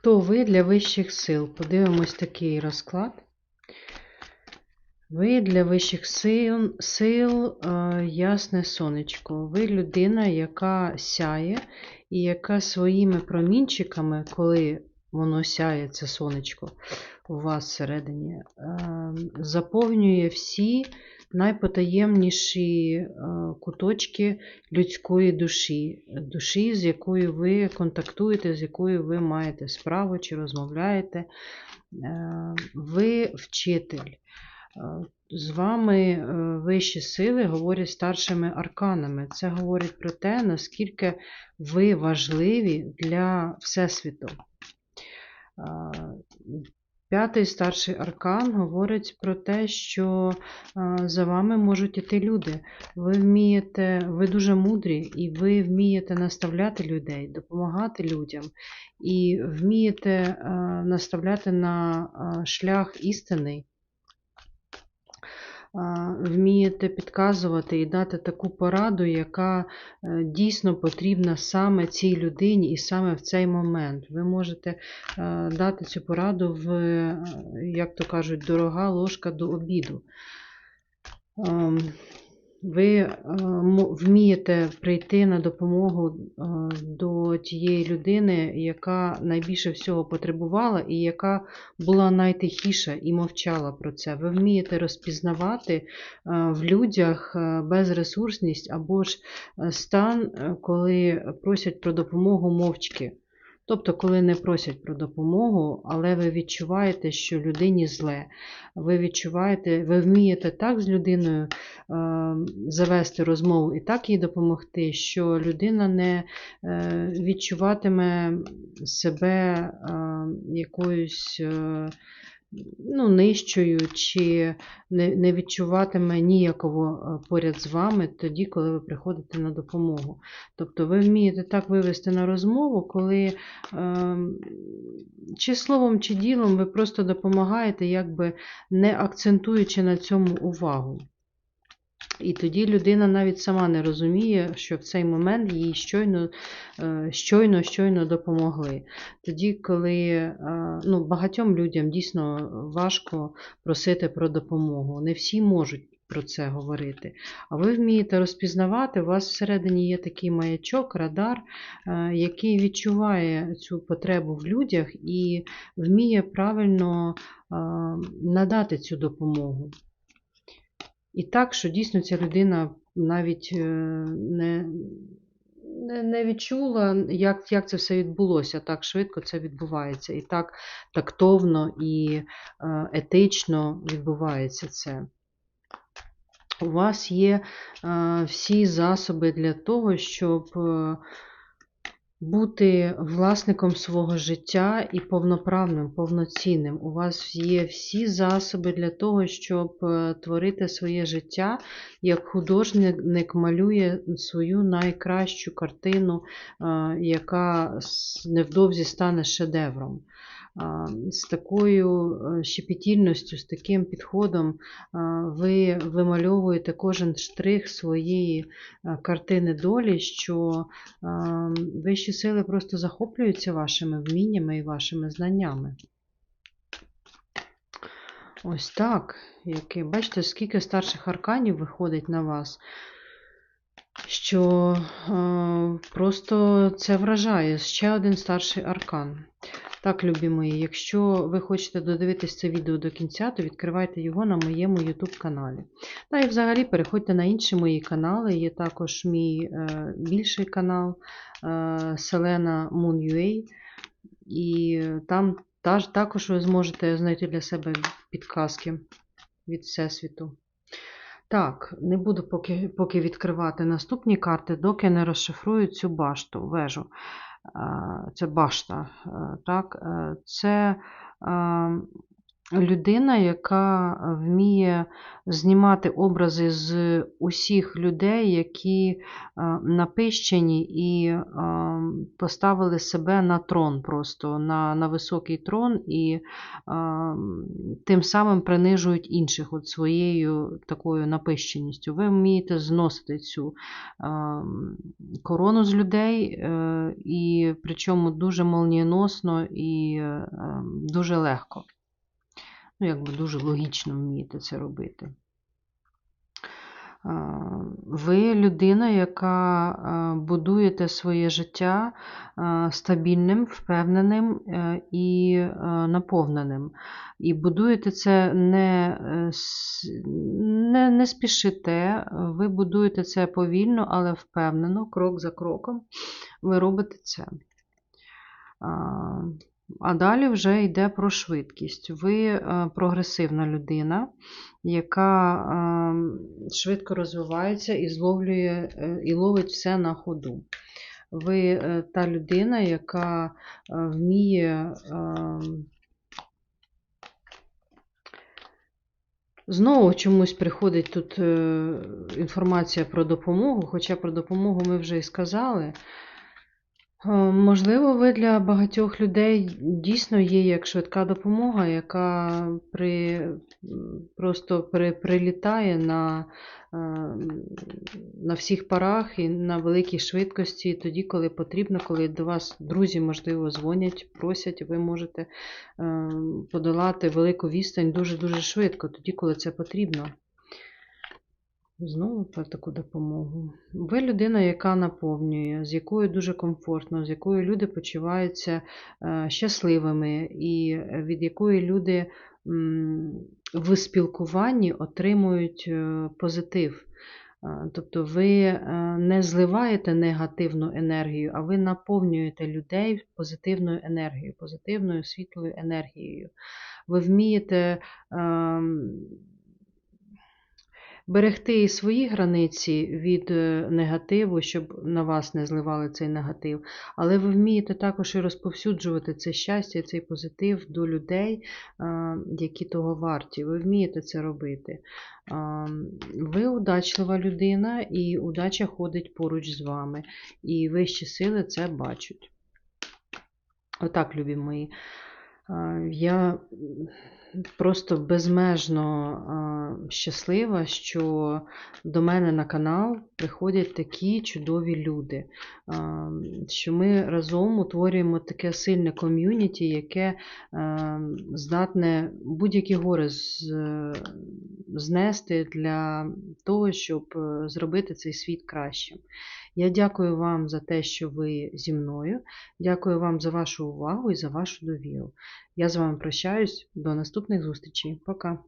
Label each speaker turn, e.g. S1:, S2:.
S1: Хто ви для вищих сил? Подивимось такий розклад. Ви для вищих сил, сил е, ясне сонечко. Ви людина, яка сяє, і яка своїми промінчиками, коли воно сяє, це сонечко у вас всередині, е, заповнює всі найпотаємніші е, куточки людської душі, душі, з якою ви контактуєте, з якою ви маєте справу чи розмовляєте. Е, Ви вчитель. Е, З вами вищі сили говорять старшими арканами. Це говорить про те, наскільки ви важливі для Всесвіту. П'ятий старший аркан говорить про те, що е, за вами можуть іти люди. Ви вмієте, ви дуже мудрі, і ви вмієте наставляти людей, допомагати людям, і вмієте е, наставляти на е, шлях істини вмієте підказувати і дати таку пораду, яка е, дійсно потрібна саме цій людині і саме в цей момент. Ви можете е, дати цю пораду в, е, як то кажуть, дорога ложка до обіду. Ем, Ви вмієте прийти на допомогу е, до тієї людини, яка найбільше всього потребувала, і яка була найтихіша і мовчала про це. Ви вмієте розпізнавати е, в людях е, безресурсність або ж е, стан, коли просять про допомогу мовчки. Тобто, коли не просять про допомогу, але ви відчуваєте, що людині зле. Ви відчуваєте, ви вмієте так з людиною е, завести розмову і так їй допомогти, що людина не е, відчуватиме себе е, якоюсь ну, нижчою, чи не, не відчуватиме ніяково е, поряд з вами тоді, коли ви приходите на допомогу. Тобто ви вмієте так вивести на розмову, коли е, чи словом, чи ділом ви просто допомагаєте, якби не акцентуючи на цьому увагу. І тоді людина навіть сама не розуміє, що в цей момент їй щойно, е, щойно, щойно допомогли. Тоді, коли е, ну, багатьом людям дійсно важко просити про допомогу, не всі можуть про це говорити. А ви вмієте розпізнавати, у вас всередині є такий маячок, радар, е, який відчуває цю потребу в людях і вміє правильно надати цю допомогу. І так, що дійсно ця людина навіть е, не, не, відчула, як, як це все відбулося. Так швидко це відбувається. І так тактовно і е, етично відбувається це. У вас є е, всі засоби для того, щоб бути власником свого життя і повноправним, повноцінним. У вас є всі засоби для того, щоб е, творити своє життя, як художник малює свою найкращу картину, е, яка невдовзі стане шедевром. З такою е, щепетільністю, з таким підходом ви вимальовуєте кожен штрих своєї е, картини долі, що вищі сили просто захоплюються вашими вміннями і вашими знаннями. Ось так. Яке, бачите, скільки старших арканів виходить на вас, що е, просто це вражає. Ще один старший аркан. Так, любі мої, якщо ви хочете додивитись це відео до кінця, то відкривайте його на моєму YouTube каналі. Та і взагалі переходьте на інші мої канали. Є також мій е, більший канал е, Selena Moon UA, і там та- також ви зможете знайти для себе підказки від Всесвіту. Так, не буду поки, поки відкривати наступні карти, доки не розшифрую цю башту, вежу. Е, Це башта. е, Так, е, це е, людина, яка вміє знімати образи з усіх людей, які е, напищені і е, поставили себе на трон, просто на, на високий трон, і е, тим самим принижують інших от своєю такою напищеністю. Ви вмієте зносити цю корону з людей, і причому дуже молнієносно і дуже легко. Ну, якби дуже логічно вмієте це робити. Ви людина, яка будуєте своє життя стабільним, впевненим е, і наповненим. І будуєте це не, е, не, не спішите, ви будуєте це повільно, але впевнено, крок за кроком, ви робите це. А далі вже йде про швидкість. Ви е, прогресивна людина, яка е, швидко розвивається і зловлює е, і ловить все на ходу. Ви та людина, яка вміє. Знову чомусь приходить тут інформація про допомогу, хоча про допомогу ми вже і сказали. Е, можливо, ви для багатьох людей дійсно є як швидка допомога, яка при, просто при, прилітає на е, на всіх парах і на великій швидкості, тоді, коли потрібно, коли до вас друзі, можливо, дзвонять, просять, ви можете е, подолати велику відстань дуже-дуже швидко, тоді, коли це потрібно. Знову про таку допомогу. Ви людина, яка наповнює, з якою дуже комфортно, з якою люди почуваються е, щасливими, і від якої люди в спілкуванні отримують е, позитив. Е, тобто ви не зливаєте негативну енергію, а ви наповнюєте людей позитивною енергією, позитивною світлою енергією. Ви вмієте ем, берегти і свої границі від е, негативу, щоб на вас не зливали цей негатив. Але ви вмієте також і розповсюджувати це щастя, цей позитив до людей, які того варті. Ви вмієте це робити. Ви удачлива людина, і удача ходить поруч з вами. І вищі сили це бачать. Отак, любі мої. Я просто безмежно щаслива, що до мене на канал приходять такі чудові люди, що ми разом утворюємо таке сильне ком'юніті, яке здатне будь-які гори знести для того, щоб е, зробити цей світ кращим. Я дякую вам за те, що ви зі мною. Дякую вам за вашу увагу і за вашу довіру. Я з вами прощаюсь. До наступних зустрічей. Пока.